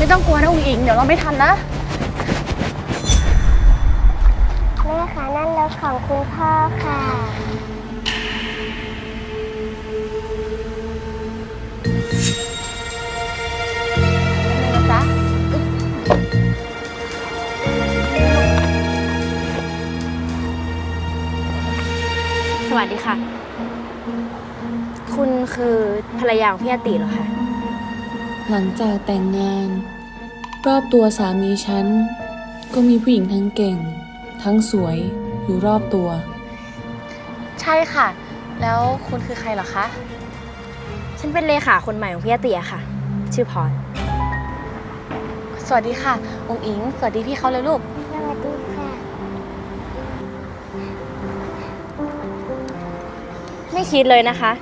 ไม่ต้องกลัวนะอุ๋งอิง เดี๋ยวเราไม่ทันนะแม่คะนั่นรถของคุณพ่อค่ะนะจ๊ะสวัสดีค่ะ คุณคือภรรยาของพี่อาติเหรอคะ หลังจากแต่งงาน รอบตัวสามีฉัน ก็มีผู้หญิงทั้งเก่ง ทั้งสวยอยู่รอบตัว ใช่ค่ะ แล้วคุณคือใครเหรอคะ ฉันเป็นเลขาคนใหม่ของพี่อาติอะค่ะ ชื่อพร สวัสดีค่ะอุ๋งอิง สวัสดีพี่เขาเลยลูก สวัสดีค่ะ ไม่คิดเลยนะคะ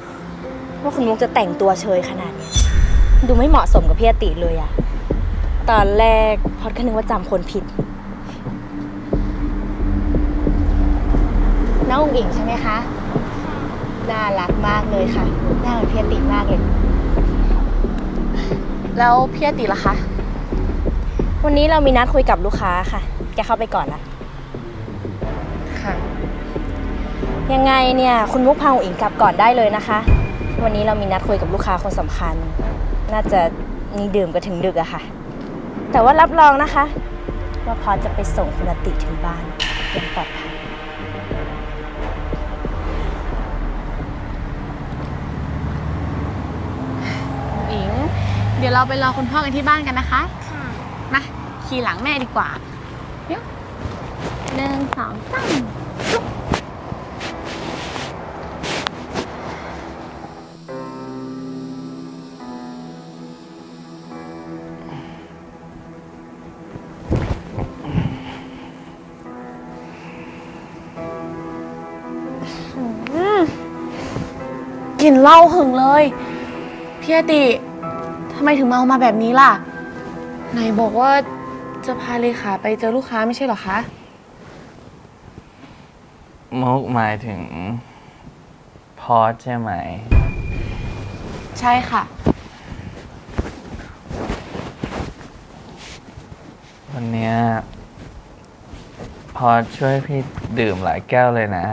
ว่าคุณมุกจะแต่งตัวเชยขนาดเนี้ย ดูไม่เหมาะสมกับพี่อาติเลยอะตอนแรกพอดก็นึกว่าจำคนผิด น้องอุ๋งอิงใช่ไหมคะ น่ารักมากเลยค่ะหน้าเหมือนพี่อติมากเลย แล้วพี่อติล่ะคะ วันนี้เรามีนัดคุยกับลูกค้าค่ะ แกเข้าไปก่อนนะค่ะ ยังไงเนี่ย คุณมุกพาอุ๋งอิงกลับก่อนได้เลยนะคะ วันนี้เรามีนัดคุยกับลูกค้าคนสำคัญ น่าจะมีดื่มกันถึงดึกอะค่ะ แต่ว่ารับรองนะคะ ว่าพอจะไปส่งคุณอาติถึงบ้านอย่างปลอดภัยอุ๋งอิง เดี๋ยวเราไปรอคุณพ่อกันที่บ้านกันนะคะ ค่ะ มา ขี่หลังแม่ดีกว่าเดี๋ยวหนึ่งสองสาม ลิ่นเหล้าหึงเลย พี่อติทำไมถึงเมามาแบบนี้ล่ะ ไหนบอกว่าจะพาเลขาไปเจอลูกค้าไม่ใช่เหรอคะ มุกหมายถึง พอสใช่ไหม ใช่ค่ะ วันเนี้ยพอสช่วยพี่ดื่มหลายแก้วเลยนะ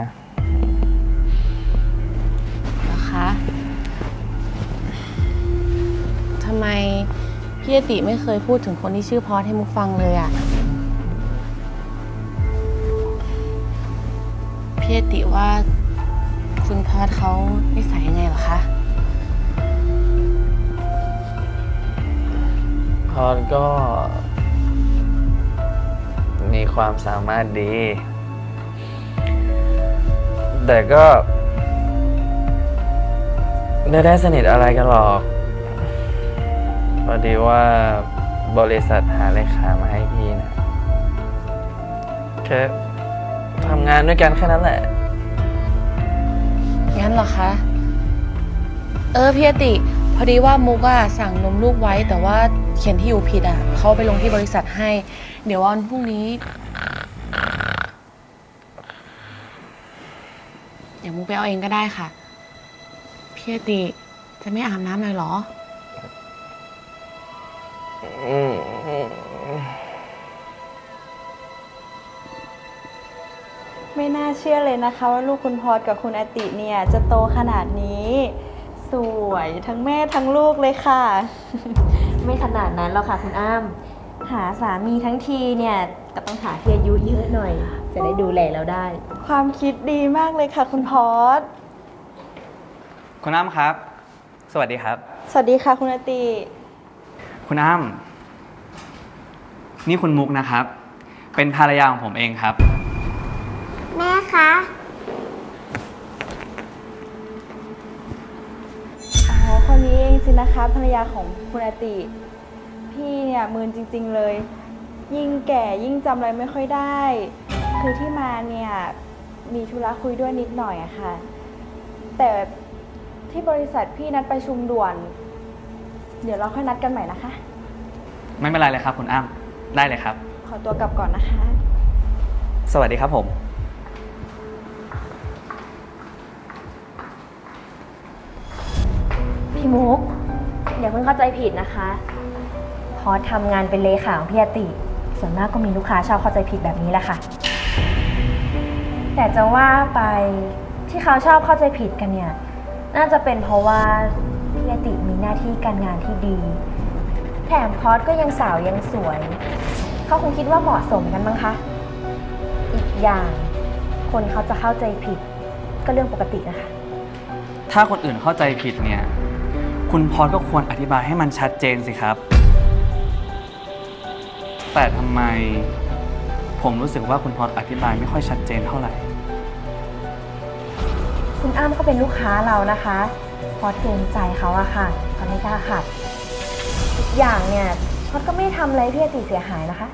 ำไมพี่อติไม่เคยพูดถึงคนที่ชื่อพอสให้มุกฟังเลยอะพี่อติว่าคุณพอสเขานิสัยยังไงเหรอคะ พอสก็ มีความสามารถดี แต่ก็ไม่ได้สนิทอะไรกันหรอก พอดีว่าบริษัทหาเลขามาให้พี่นะแค่ทำงานด้วยกันแค่นั้นแหละ งั้นเหรอคะ เออพี่อติ พอดีว่ามุกอะสั่งนมลูกไว้ แต่ว่าเขียนที่อยู่ผิดอะเขาไปลงที่บริษัทให้ เดี๋ยววันพรุ่งนี้ เดี๋ยวมุกไปเอาเองก็ได้ค่ะ พี่อติจะไม่อาบน้ำเลยเหรอ ไม่น่าเชื่อเลยนะคะ ว่าลูกคุณพอดกับคุณอาติเนี่ย จะโตขนาดนี้ สวยทั้งแม่ทั้งลูกเลยค่ะ ไม่ขนาดนั้นหรอกค่ะคุณอ้ำหาสามีทั้งทีเนี่ยก็ต้องหาที่อายุเยอะหน่อย จะได้ดูแลเราได้ ความคิดดีมากเลยค่ะ คุณพอดคุณอ้ำครับ สวัสดีครับ สวัสดีค่ะคุณอาติ คุณอ้ำนี่คุณมุกนะครับ เป็นภรรยาของผมเองครับ แม่คะ อ๋อ คนนี้เองสินะคะภรรยาของคุณอาติ พี่เนี่ยมืนจริง ๆเลย ยิ่งแก่ยิ่งจำอะไรไม่ค่อยได้ คือที่มาเนี่ยมีธุระคุยด้วยนิดหน่อยอะค่ะ แต่ที่บริษัทพี่นัดประชุมด่วน เดี๋ยวเราค่อยนัดกันใหม่นะคะ ไม่เป็นไรเลยครับคุณอ้ำได้เลยครับ ขอตัวกลับก่อนนะคะ สวัสดีครับผม พี่มุกอย่าเพิ่งเข้าใจผิดนะคะพอสทำงานเป็นเลขาของพี่อติ ส่วนมากก็มีลูกค้าชอบเข้าใจผิดแบบนี้แหละค่ะ แต่จะว่าไปที่เขาชอบเข้าใจผิดกันเนี่ย น่าจะเป็นเพราะว่า พี่อติมีหน้าที่การงานที่ดี แถมพอสก็ยังสาวยังสวย เขาคงคิดว่าเหมาะสมกันมั้งคะ อีกอย่าง คนเขาจะเข้าใจผิด ก็เรื่องปกตินะคะ ถ้าคนอื่นเข้าใจผิดเนี่ย คุณพอสก็ควรอธิบายให้มันชัดเจนสิครับ แต่ทำไม ผมรู้สึกว่าคุณพอสอธิบายไม่ค่อยชัดเจนเท่าไหร่ คุณอ้ำก็เป็นลูกค้าเรานะคะพอเกรงใจเขาอะค่ะเขาไม่กล้าขัด อีกอย่างเนี่ยพอสก็ไม่ทำอะไรพี่อติเสียหายนะคะ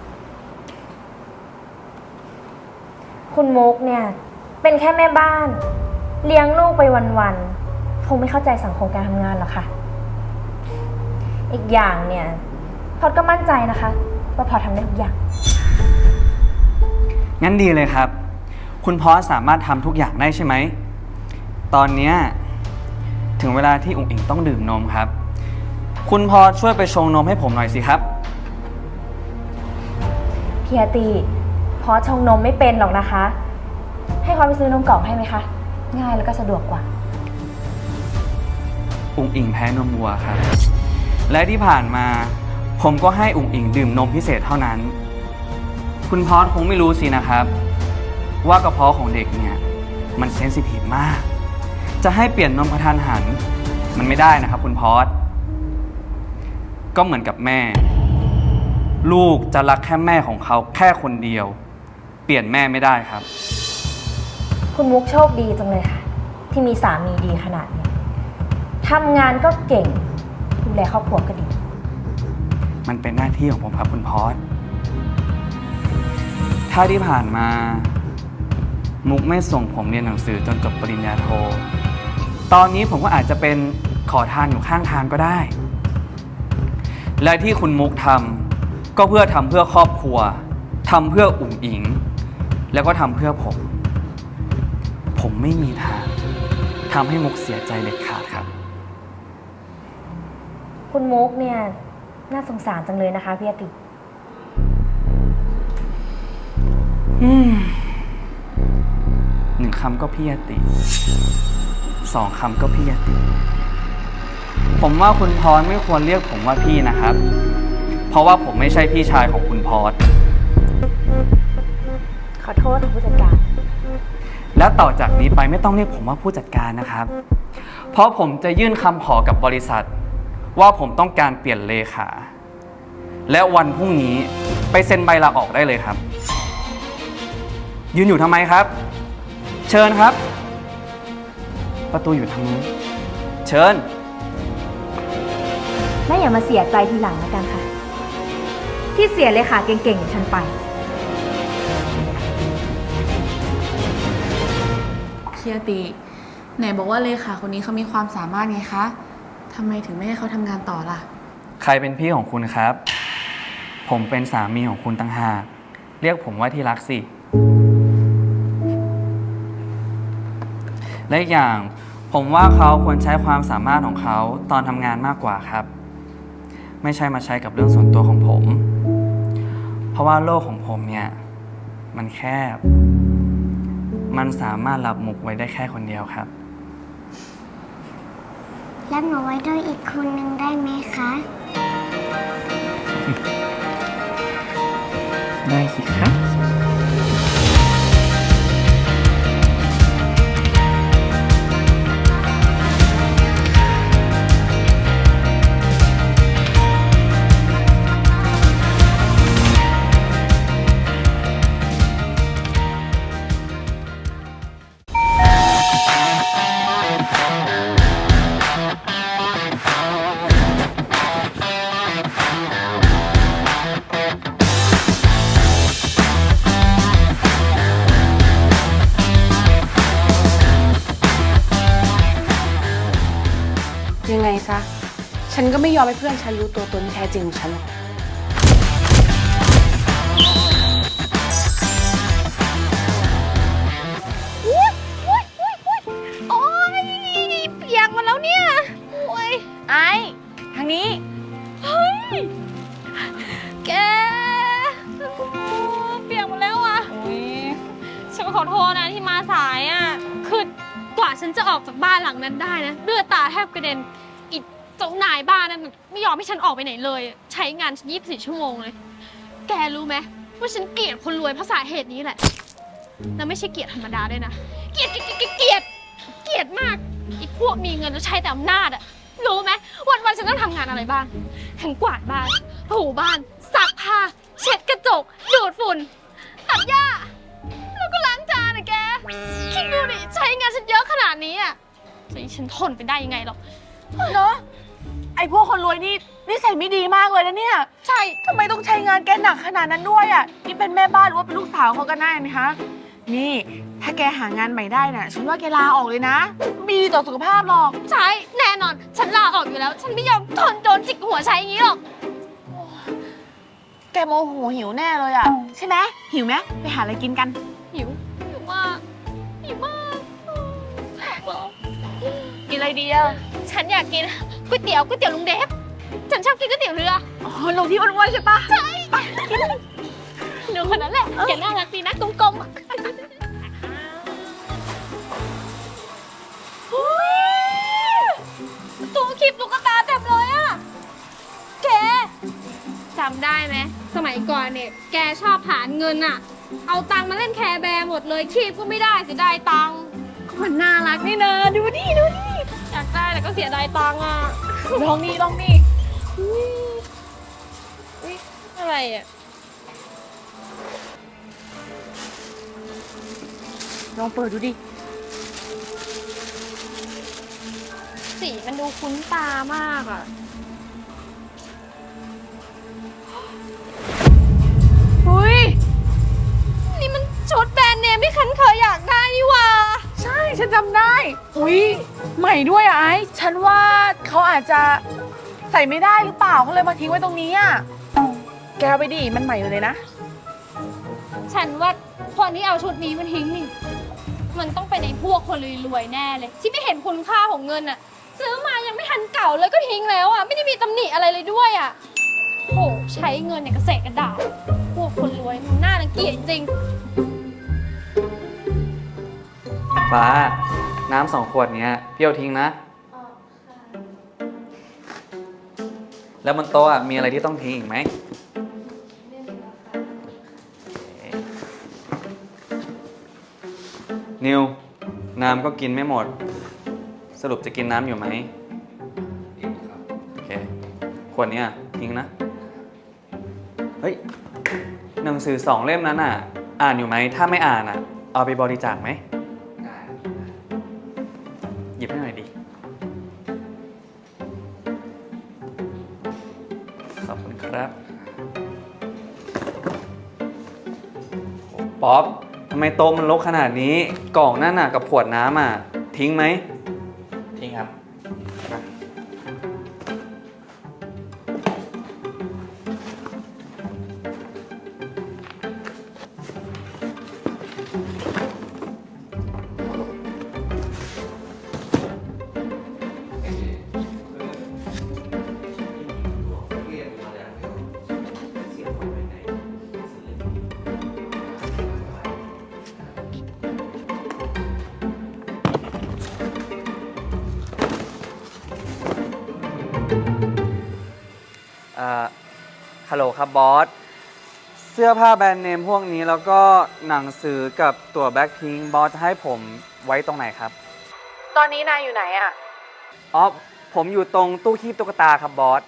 คุณมุกเนี่ย เป็นแค่แม่บ้าน เลี้ยงลูกไปวันๆคงไม่เข้าใจสังคมการทำงานหรอกค่ะ อีกอย่างเนี่ยพอสก็มั่นใจนะคะ ว่าพอทำได้ทุกอย่าง งั้นดีเลยครับ คุณพอสสามารถทำทุกอย่างได้ใช่ไหม ตอนเนี้ย ถึงเวลาที่อุ๋งอิงต้องดื่มนมครับ คุณพอสช่วยไปชงนมให้ผมหน่อยสิครับพี่อาติพอสชงนมไม่เป็นหรอกนะคะ ให้เขาไปซื้อนมกล่องให้ไหมคะ ง่ายแล้วก็สะดวกกว่า อุ๋งอิงแพ้นมวัวครับ และที่ผ่านมาผมก็ให้อุ๋งอิงดื่มนมพิเศษเท่านั้น คุณพอสคงไม่รู้สินะครับ ว่ากระเพาะของเด็กเนี่ย มันเซนซิทีฟมาก จะให้เปลี่ยนนมกระทันหัน มันไม่ได้นะครับ คุณพอสก็เหมือนกับแม่ ลูกจะรักแค่แม่ของเขาแค่คนเดียว เปลี่ยนแม่ไม่ได้ครับ คุณมุกโชคดีจังเลยค่ะ ที่มีสามีดีขนาดนี้ทำงานก็เก่ง ดูแลครอบครัวก็ดี มันเป็นหน้าที่ของผมครับคุณพอสถ้าที่ผ่านมา มุกไม่ส่งผมเรียนหนังสือจนจบปริญญาโท ตอนนี้ผมก็อาจจะเป็นขอทานอยู่ข้างทางก็ได้ และที่คุณมุกทำก็เพื่อทำเพื่อครอบครัวทำเพื่ออุ๋งอิง แล้วก็ทำเพื่อผม ผมไม่มีทางทำให้มุกเสียใจเด็ดขาดครับ คุณมุกเนี่ย น่าสงสารจังเลยนะคะพี่อาติ อืมหนึ่งคำก็พี่ยติ สองคำก็พี่ยติ ผมว่าคุณพรไม่ควรเรียกผมว่าพี่นะครับ เพราะว่าผมไม่ใช่พี่ชายของคุณพรขอโทษค่ะผู้จัดการ แล้วต่อจากนี้ไปไม่ต้องเรียกผมว่าผู้จัดการนะครับ เพราะผมจะยื่นคำขอกับบริษัท ว่าผมต้องการเปลี่ยนเลขา และวันพรุ่งนี้ไปเซ็นใบลาออกได้เลยครับ ยืนอยู่ทำไมครับ เชิญครับ ประตูอยู่ทางนู้นเชิญ และอย่ามาเสียใจทีหลังแล้วกันค่ะ ที่เสียเลยค่ะเก่งๆอย่างฉันไปพี่อาติ ไหนบอกว่าเลขาคนนี้เขามีความสามารถไงคะทำไมถึงไม่ให้เขาทำงานต่อล่ะ ใครเป็นพี่ของคุณครับ ผมเป็นสามีของคุณต่างหาก เรียกผมว่าที่รักสิ และอีกอย่าง ผมว่าเขาควรใช้ความสามารถของเขาตอนทำงานมากกว่าครับ ไม่ใช่มาใช้กับเรื่องส่วนตัวของผม เพราะว่าโลกของผมเนี่ย มันแคบ มันสามารถรับมุกไว้ได้แค่คนเดียวครับ รับหนูไว้ด้วยอีกคนนึงได้ไหมคะ ได้สิครับ ให้เพื่อนฉันรู้ตัวตนที่แท้จริงของฉันหรอก นายบ้านนั้นไม่ยอมให้ฉันออกไปไหนเลย ใช้งานฉัน24 ชั่วโมงเลย แกรู้ไหมว่าฉันเกลียดคนรวยเพราะสาเหตุนี้แหละ แล้วไม่ใช่เกลียดธรรมดาด้วยนะ เกลียดเกลียดเกลียดเกลียดมากอีพวกมีเงินแล้วใช้แต่อำนาจอะรู้ไหมวันวันๆฉันต้องทำงานอะไรบ้างทั้งกวาดบ้านถูบ้านซักผ้าเช็ดกระจก ดูดฝุ่นตัดหญ้าแล้วก็ล้างจานอะแกคิดดูดิใช้งานฉันเยอะขนาดนี้อะจะให้ฉันทนไปได้ยังไงหรอก เนาะ ไอ้พวกคนรวยนี่นิสัยไม่ดีมากเลยนะเนี่ย ใช่ทำไมต้องใช้งานแกหนักขนาดนั้นด้วยอะนี่เป็นแม่บ้านหรือว่าเป็นลูกสาวเขากันแน่นะคะ นี่ ถ้าแกหางานใหม่ได้น่ะ ฉันว่าแกลาออกเลยนะไม่ดีต่อสุขภาพหรอก ใช่แน่นอน ฉันลาออกอยู่แล้ว ฉันไม่ยอมทนโดนจิกหัวใช้อย่างนี้หรอก แกโมโหหิวแน่เลยอะ ใช่ไหมหิวไหมไปหาอะไรกินกัน หิวหิวมากหิวมากเหรอกินอะไรดีอะ ฉันอยากกิน ก๋วยเตี๋ยวก๋วยเตี๋ยวลุงเดฟฉันชอบกินก๋วยเตี๋ยวเรืออ๋อลงที่อ้วนๆใช่ปะใช่หนูคนนั้นแหละเขียนน่ารักดีนะกลมๆอะอุ๊ยตัวคลิปตุ๊กตาเต็มเลยอะแกจำได้ไหมสมัยก่อนเนี่ยแกชอบหาเงินอะเอาตังค์มาเล่นแคร์แบร์หมดเลยคีบก็ไม่ได้เสียดายตังค์ก็มันน่ารักนี่นะดูดิดูดิอยากได้ แต่ก็เสียดายตังค์อะลองนี่ลองนี่อุ๊ยอุ๊ยอะไรอะลองเปิดดูดิ สีมันดูคุ้นตามากอะอุ้ยนี่มันชุดแบรนด์เนมที่ฉันเคยอยากได้นี่หว่า ใช่ ฉันจำได้ อุ้ย ใหม่ด้วยอะไอ้ฉันว่าเขาอาจจะใส่ไม่ได้หรือเปล่าเขาเลยมาทิ้งไว้ตรงนี้อะแกเอาไปดิมันใหม่อยู่เลยนะ ฉันว่าคนที่เอาชุดนี้มาทิ้งนี่ มันต้องเป็นไอ้พวกคนรวยๆแน่เลย ที่ไม่เห็นคุณค่าของเงินอะซื้อมายังไม่ทันเก่าเลยก็ทิ้งแล้วอะไม่ได้มีตำหนิอะไรเลยด้วยอะโหใช้เงินอย่างกระเสกกระดาษพวกคนรวยมันน่ารังเกียจจริง ฟ้า น้ำสองขวดเนี้ยพี่เอาทิ้งนะแล้วบนโต๊ะอะมีอะไรที่ต้องทิ้งอีกไหมนิว น้ำก็กินไม่หมด สรุปจะกินน้ำอยู่ไหมโอเคขวดเนี้ยทิ้งนะ เฮ้ยหนังสือสองเล่มนั้นอะ อ่านอยู่ไหม ถ้าไม่อ่านอะ เอาไปบริจาคไหม ไมโต๊ะมันรกขนาดนี้ กล่องนั่นน่ะกับขวดน้ำอะ ทิ้งไหม อ่าฮัลโหลครับบอส เสื้อผ้าแบรนด์เนมพวกนี้แล้วก็หนังสือกับตัวแบ็คพิงบอสจะให้ผมไว้ตรงไหนครับ ตอนนี้นายอยู่ไหนอะอ๋อ ผมอยู่ตรงตู้คีบตุ๊กตาครับบอส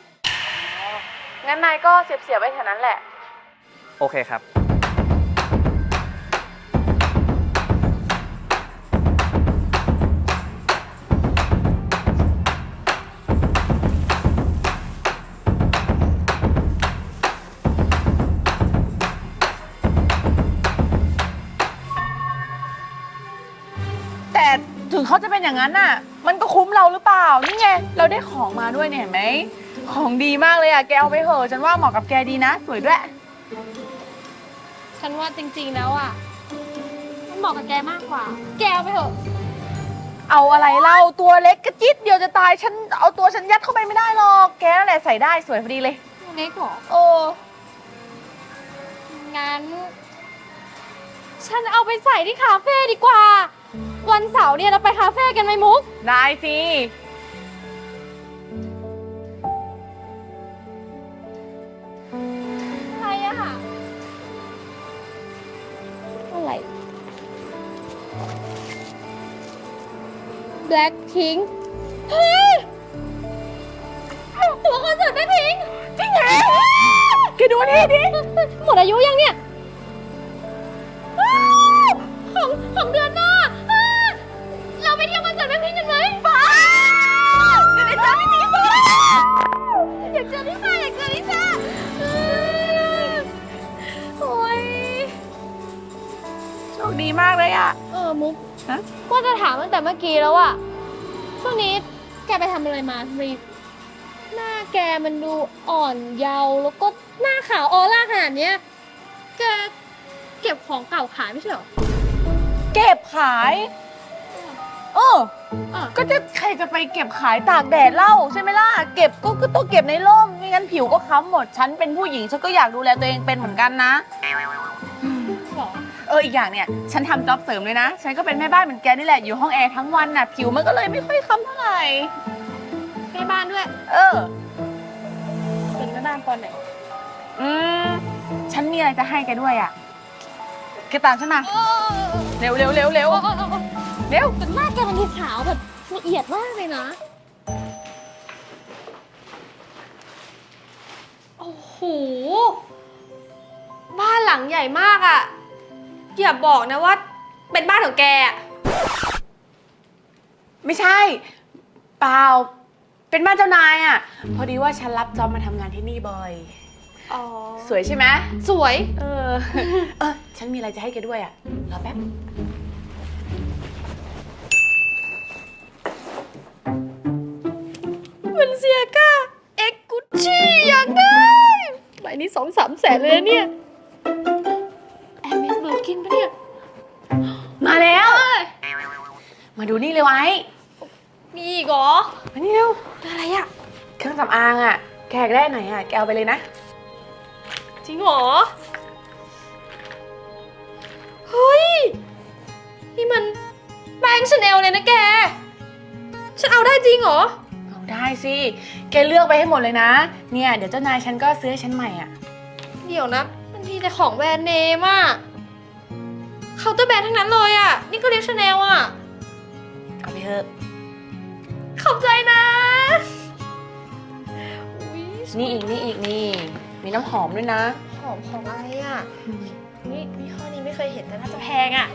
งั้นนายก็เสียบเสียบๆไว้แถวนั้นแหละ โอเคครับ เขาจะเป็นอย่างนั้นน่ะ มันก็คุ้มเราหรือเปล่า นี่ไง เราได้ของมาด้วยเนี่ยเห็นไหม ของดีมากเลยอะ แกเอาไปเถอะ ฉันว่าเหมาะกับแกดีนะ สวยด้วย ฉันว่าจริงๆแล้วอะ มันเหมาะกับแกมากกว่า แกเอาไปเถอะ เอาอะไรเล่า ตัวเล็กกระจิตเดียวจะตาย ฉันเอาตัวฉันยัดเข้าไปไม่ได้หรอก แกนั่นแหละใส่ได้สวยพอดีเลย เล็กเหรอโอ้ งั้น ฉันเอาไปใส่ที่คาเฟ่ดีกว่า วันเสาร์เนี่ยเราไปคาเฟ่กันไหมมุก ได้สิ อะไรอะอะไร Blackpink เฮ้ยตัวคอนเสิร์ต Blackpink จริงเหรอแกดูนี่ดิ หมดอายุยังเนี่ยอ้าวของของเดือนหน้าอ้าว เราไปเที่ยวคอนเสิร์ต Blackpink กันไหมไปเดี๋ยวไปเจอพี่ตีฟ้าอยากเจอพี่ฟ้าอยากเจอพี่ฟ้าโอ้ยโชคดีมากเลยอะ เออมุกฮะว่าจะถามตั้งแต่เมื่อกี้แล้วอะช่วงนี้แกไปทำอะไรมาทำไมหน้าแกมันดูอ่อนเยาว์แล้วก็หน้าขาวออร่าขนาดเนี้ยแกเก็บของเก่าขายไม่ใช่เหรอ เก็บขาย เออ อะก็จะใครจะไปเก็บขายตากแดดเล่าใช่ไหมล่ะ เก็บก็ก็ต้องเก็บในร่มไม่งั้นผิวก็ค้ำหมด ฉันเป็นผู้หญิงฉันก็อยากดูแลตัวเองเป็นเหมือนกันนะ หรอเอออีกอย่างเนี่ย ฉันทำจ็อบเสริมเลยนะ ฉันก็เป็นแม่บ้านเหมือนแกนี่แหละ อยู่ห้องแอร์ทั้งวันน่ะ ผิวมันก็เลยไม่ค่อยค้ำเท่าไหร่แม่บ้านด้วย เออ เป็นแม่บ้านตอนไหน อืม ฉันมีอะไรจะให้แกด้วยอะ แกตามฉันมา เร็วเร็วเร็วเร็ว เร็วแต่หน้าแกมันดูขาวแบบละเอียดมากเลยนะ โอ้โห บ้านหลังใหญ่มากอะ่ะอย่าบอกนะว่า เป็นบ้านของแกอะไม่ใช่ เปล่า เป็นบ้านเจ้านายอะ พอดีว่าฉันรับจอบมาทำงานที่นี่บ่อย อ๋อ สวยใช่ไหม สวย เออ เออ ฉันมีอะไรจะให้แกด้วยอะ รอแป๊บ นี้สองสามแสนเลยนะเนี่ย แอมเมสเบอร์กินปะเนี่ย มาแล้ว มาดูนี่เลยไว้ มีอีกเหรอมานี่เร็วอะไรอะเครื่องสำอางอะแกอยากได้ไหนอะแกเอาไปเลยนะ จริงเหรอ เฮ้ย นี่มันแบรนด์ชาแนลเลยนะแก ฉันเอาได้จริงเหรอเอา ได้สิ แกเลือกไปให้หมดเลยนะ เนี่ย เดี๋ยวเจ้านายฉันก็ซื้อให้ฉันใหม่อะ เดี๋ยวนะ มันมีแต่ของแบรนด์เนมอะเคาน์เตอร์แบรนด์ทั้งนั้นเลยอะนี่ก็เรียกชาแนลอะเอาไปเถอะ ขอบใจนะอุ๊ยนี่อีกนี่อีกนี่ มีน้ำหอมด้วยนะ หอมของอะไรอะนี่ยี่ห้อนี้ไม่เคยเห็นแต่น่าจะแพงอะ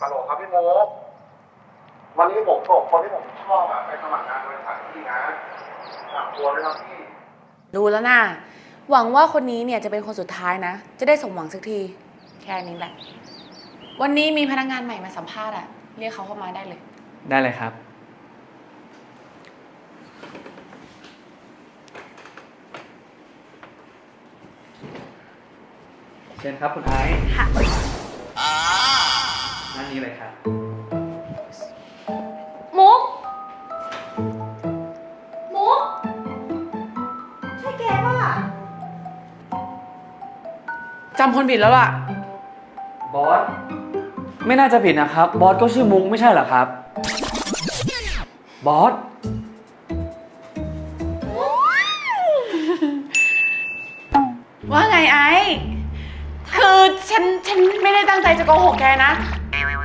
ฮัลโหลครับพี่โมกวันนี้ผมส่งคนที่ผมชอบอะไปสมัครงานบริษัทพี่นะฝากตัวด้วยครับพี่ดูแล้วนะหวังว่าคนนี้เนี่ยจะเป็นคนสุดท้ายนะ จะได้สมหวังสักที แค่นี้แหละ วันนี้มีพนักงานใหม่มาสัมภาษณ์อะเรียกเขาเข้ามาได้เลย ได้เลยครับ เชิญครับคุณไอซ์ ค่ะ นั่นนี้เลยครับ มุก มุก ใช่แกป่ะ จำคนผิดแล้วล่ะ บอส ไม่น่าจะผิดนะครับ บอสก็ชื่อมุกไม่ใช่เหรอครับ บอส ว่าไงไอ้ คือฉันฉันไม่ได้ตั้งใจจะโกหกแกนะ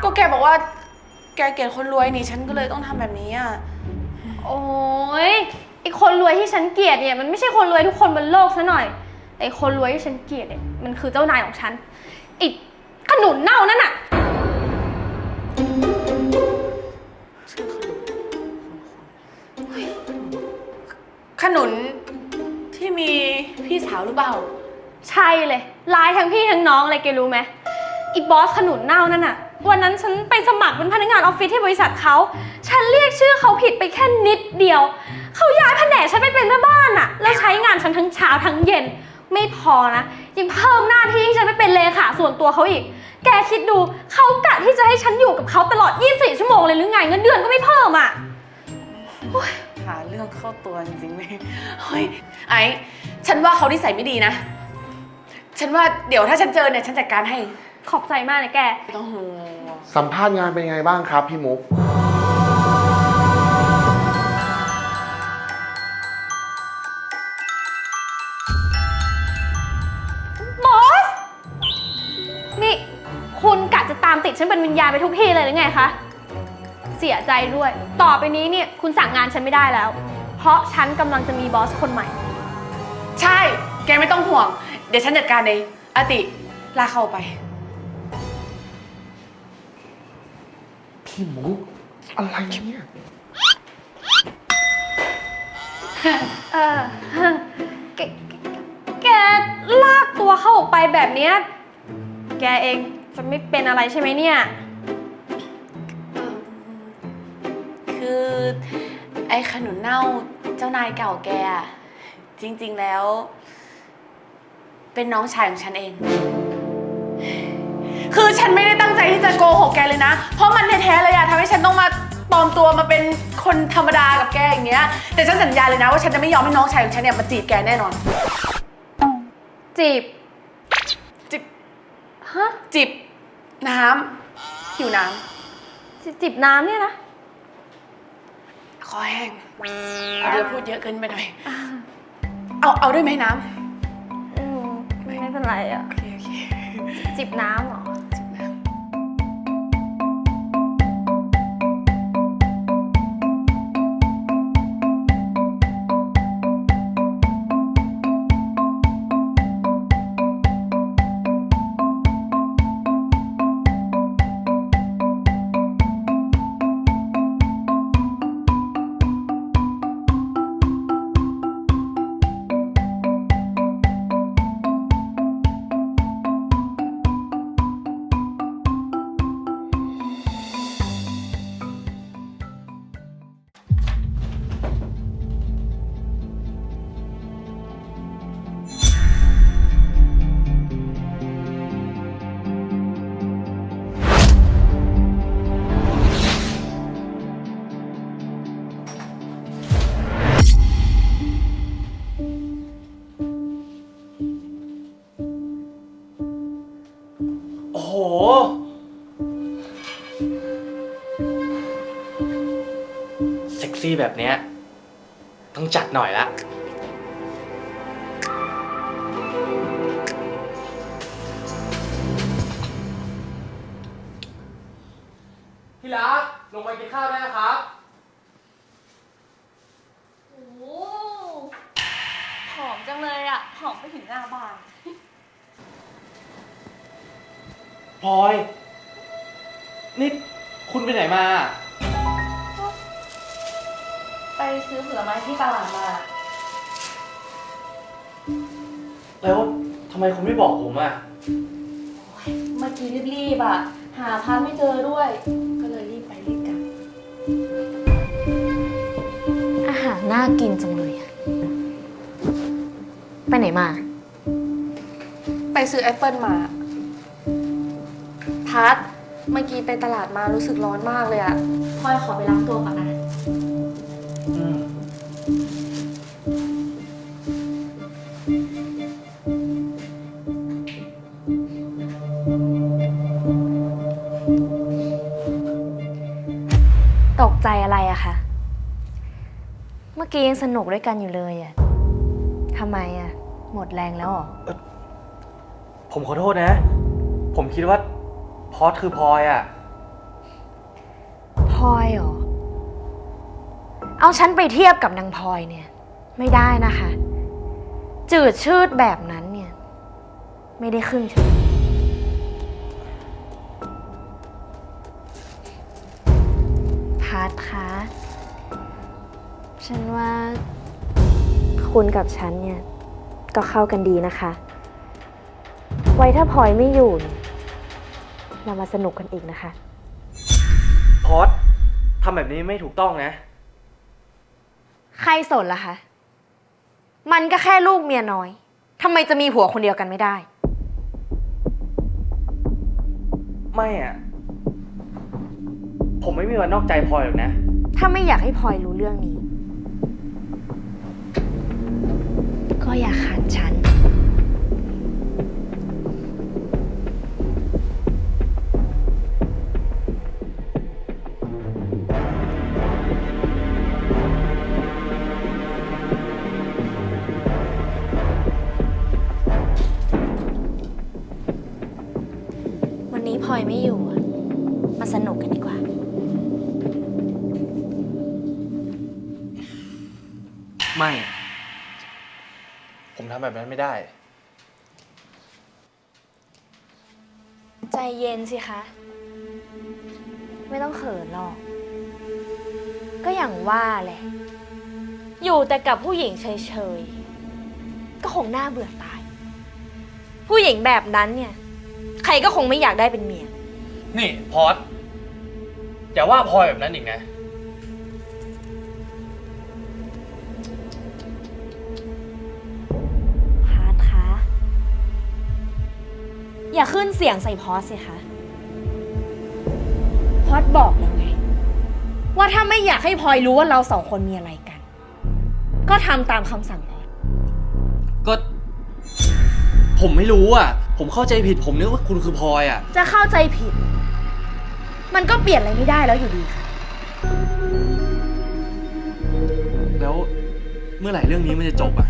ก็แกบอกว่า แกเกลียดคนรวยนี่ฉันก็เลยต้องทำแบบนี้อะ โอ้ยไอคนรวยที่ฉันเกลียดเนี่ยมันไม่ใช่คนรวยทุกคนบนโลกซะหน่อยแต่ไอคนรวยที่ฉันเกลียดเนี่ยมันคือเจ้านายของฉันไอีขนุนเน่านั่นน่ะ ขนุนที่มีพี่สาวหรือเปล่า ใช่เลยร้ายทั้งพี่ทั้งน้องเลยแกรู้ไหมอีบอสขนุนเน่านั่นน่ะ วันนั้นฉันไปสมัครเป็นพนักงานออฟฟิศที่บริษัทเขา ฉันเรียกชื่อเขาผิดไปแค่นิดเดียว เขาย้ายแผนกฉันไปเป็นแม่บ้านน่ะแล้วใช้งานฉันทั้งเช้าทั้งเย็น ไม่พอนะ ยังเพิ่มหน้าที่ให้ฉันไปเป็นเลขาส่วนตัวเขาอีก แกคิดดูเขากะที่จะให้ฉันอยู่กับเขาตลอด 24 ชั่วโมงเลยหรือไงเงินเดือนก็ไม่เพิ่มอะหาเรื่องเข้าตัวจริงๆเลยเฮ้ยไอ้ฉันว่าเขานิสัยไม่ดีนะ ฉันว่าเดี๋ยวถ้าฉันเจอเนี่ยฉันจัดการให้ ขอบใจมากนะแกไม่ต้องห่วงสัมภาษณ์งานเป็นไงบ้างครับพี่มุก บอส นี่ คุณกะจะตามติดฉันเป็นวิญญาณไปทุกที่เลยหรือไงคะ เสียใจด้วย ต่อไปนี้เนี่ยคุณสั่งงานฉันไม่ได้แล้ว เพราะฉันกำลังจะมีบอสคนใหม่ ใช่ แกไม่ต้องห่วง เดี๋ยวฉันจัดการเองอาติ ลากเข้าไป พี่มุกอะไรเนี่ย เออแกแกแกลากตัวเข้าออกไปแบบเนี้ยแกเองจะไม่เป็นอะไรใช่ไหมเนี่ย คือ ไอ้ขนุนเน่าเจ้านายเก่าแกอะจริงๆแล้ว เป็นน้องชายของฉันเอง คือฉันไม่ได้ตั้งใจที่จะโกหกแกเลยนะ เพราะมันแท้ๆเลยอะทำให้ฉันต้องมาปลอมตัวมาเป็นคนธรรมดากับแกอย่างเงี้ย แต่ฉันสัญญาเลยนะว่าฉันจะไม่ยอมให้น้องชายของฉันเนี่ยมาจีบแกแน่นอน จีบ จิบ ฮะจิบ น้ำหิวน้จิจิบน้ำเนี่ยนะำคอแห้งเดี๋ยวพูดเยอะเกินไปหน่อย เอาเอาด้วยไหมน้ำอืม ไม่เป็นไรอะ โอเคโอเค จิบน้ำเหรอ แบบเนี้ยต้องจัดหน่อยละ พี่รักลงไปกินข้าวได้นะครับ โอ้โหหอมจังเลยอะหอมไปถึงหน้าบ้าน พลอย นี่คุณไปไหนมาไป ซื้อผลไม้ที่ตลาดมา แล้วทำไมคุณไม่บอกผมอะ เมื่อกี้รีบๆอะ หาพันไม่เจอด้วย ก็เลยรีบไปรีบกลับ อาหารน่ากินจังเลยอะไปไหนมา ไปซื้อแอปเปิลมาพัดเมื่อกี้ไปตลาดมารู้สึกร้อนมากเลยอะพลอยขอไปล้างตัวก่อนนะ อกี้ยังสนุกด้วยกันอยู่เลยอะทำไมอะหมดแรงแล้วเหรอ ผมขอโทษนะ ผมคิดว่าพอสคือพลอยอะพลอยเหรอ เอาฉันไปเทียบกับนางพลอยเนี่ย ไม่ได้นะคะ จืดชืดแบบนั้นเนี่ย ไม่ได้ครึ่งชั่วโมงพัดคะ ฉันว่า คุณกับฉันเนี่ย ก็เข้ากันดีนะคะ ไว้ถ้าพลอยไม่อยู่เนี่ยเรามาสนุกกันอีกนะคะ พอสทำแบบนี้ไม่ถูกต้องนะ ใครสนล่ะคะ มันก็แค่ลูกเมียน้อย ทำไมจะมีผัวคนเดียวกันไม่ได้ ไม่อะผมไม่มีวันนอกใจพลอยหรอกนะ ถ้าไม่อยากให้พลอยรู้เรื่องนี้ อย่าขัดฉันวันำแบบนั้นไม่ได้ ใจเย็นสิคะ ไม่ต้องเขินหรอก ก็อย่างว่าแหละ อยู่แต่กับผู้หญิงเฉยๆ ก็คงน่าเบื่อตาย ผู้หญิงแบบนั้นเนี่ย ใครก็คงไม่อยากได้เป็นเมีย นี่พอดอย่าว่าพลอยแบบนั้นอีกนะ อย่าขึ้นเสียงใส่พอสสิคะพอสบอกแล้วไง ว่าถ้าไม่อยากให้พลอยรู้ว่าเราสองคนมีอะไรกัน ก็ทำตามคำสั่งพอสก็ ผมไม่รู้อะ ผมเข้าใจผิดผมนึกว่าคุณคือพลอยอะ จะเข้าใจผิด มันก็เปลี่ยนอะไรไม่ได้แล้วอยู่ดีค่ะ แล้วเมื่อไหร่เรื่องนี้มันจะจบอะ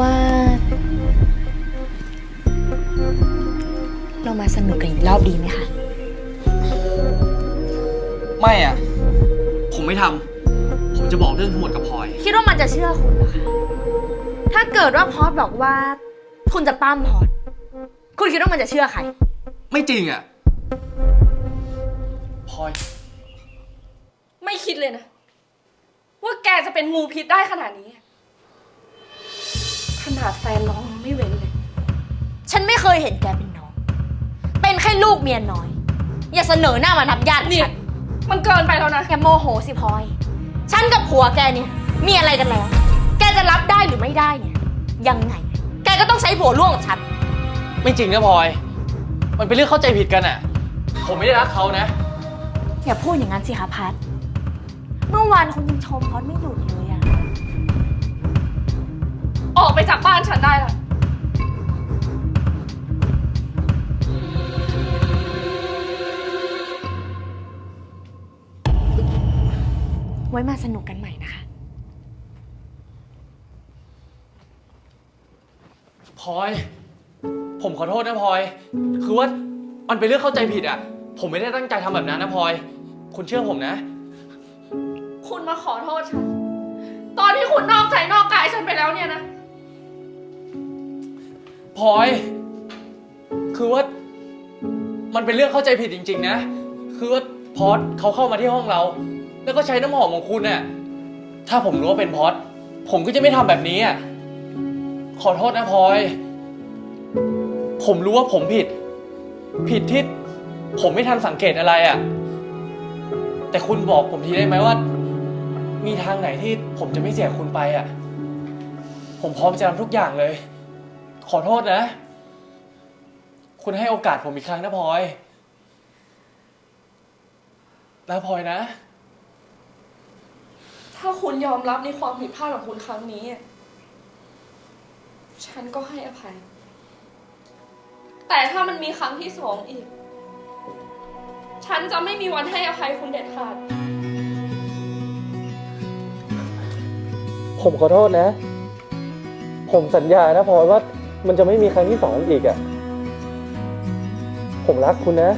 ว่า เรามาสนุกกันอีกรอบดีไหมคะ ไม่อะ ผมไม่ทำ ผมจะบอกเรื่องทั้งหมดกับพลอย คิดว่ามันจะเชื่อคุณเหรอคะ ถ้าเกิดว่าพอสบอกว่า คุณจะปั้มพอสคุณคิดว่ามันจะเชื่อใคร ไม่จริงอะพลอย ไม่คิดเลยนะ ว่าแกจะเป็นงูพิษได้ขนาดนี้ข นาดแฟนน้องไม่เว้นเลย ฉันไม่เคยเห็นแกเป็นน้อง เป็นแค่ลูกเมียน้อย อย่าเสนอหน้ามานับญาตินี่ฉันมันเกินไปแล้วนะ แกโมโหสิพลอย ฉันกับผัวแกเนี่ย มีอะไรกันแล้ว แกจะรับได้หรือไม่ได้เนี่ย ยังไง แกก็ต้องใช้ผัวร่วมกับฉัน ไม่จริงนะพลอย มันเป็นเรื่องเข้าใจผิดกันอะ ผมไม่ได้รักเขานะ อย่าพูดอย่างนั้นสิคะพัทเมื่อวานคุณยังชมพอดไม่หยุดเลย อะออกไปจากบ้านฉันได้แล้วไว้มาสนุกกันใหม่นะคะ พลอย ผมขอโทษนะพลอย คือว่ามันเป็นเรื่องเข้าใจผิดอะ ผมไม่ได้ตั้งใจทำแบบนั้นนะพลอย คุณเชื่อผมนะ คุณมาขอโทษฉัน ตอนที่คุณนอกใจนอกกายฉันไปแล้วเนี่ยนะ พลอย คือว่า มันเป็นเรื่องเข้าใจผิดจริง ๆ นะ คือว่าพอดเขาเข้ามาที่ห้องเรา แล้วก็ใช้น้ำหอมของคุณเนี่ยถ้าผมรู้ว่าเป็นพอดผมก็จะไม่ทำแบบนี้อะ ขอโทษนะพลอย ผมรู้ว่าผมผิด ผิดที่ผมไม่ทันสังเกตอะไรอะ แต่คุณบอกผมทีได้ไหมว่า มีทางไหนที่ผมจะไม่เสียคุณไปอะ ผมพร้อมจะทำทุกอย่างเลย ขอโทษนะ คุณให้โอกาสผมอีกครั้งนะพลอยนะพลอยนะ ถ้าคุณยอมรับในความผิดพลาดของคุณครั้งนี้อะฉันก็ให้อภัย แต่ถ้ามันมีครั้งที่สองอีก ฉันจะไม่มีวันให้อภัยคุณเด็ดขาด ผมขอโทษนะ ผมสัญญานะพลอยว่า มันจะไม่มีครั้งที่สองอีกอะ ผมรักคุณนะ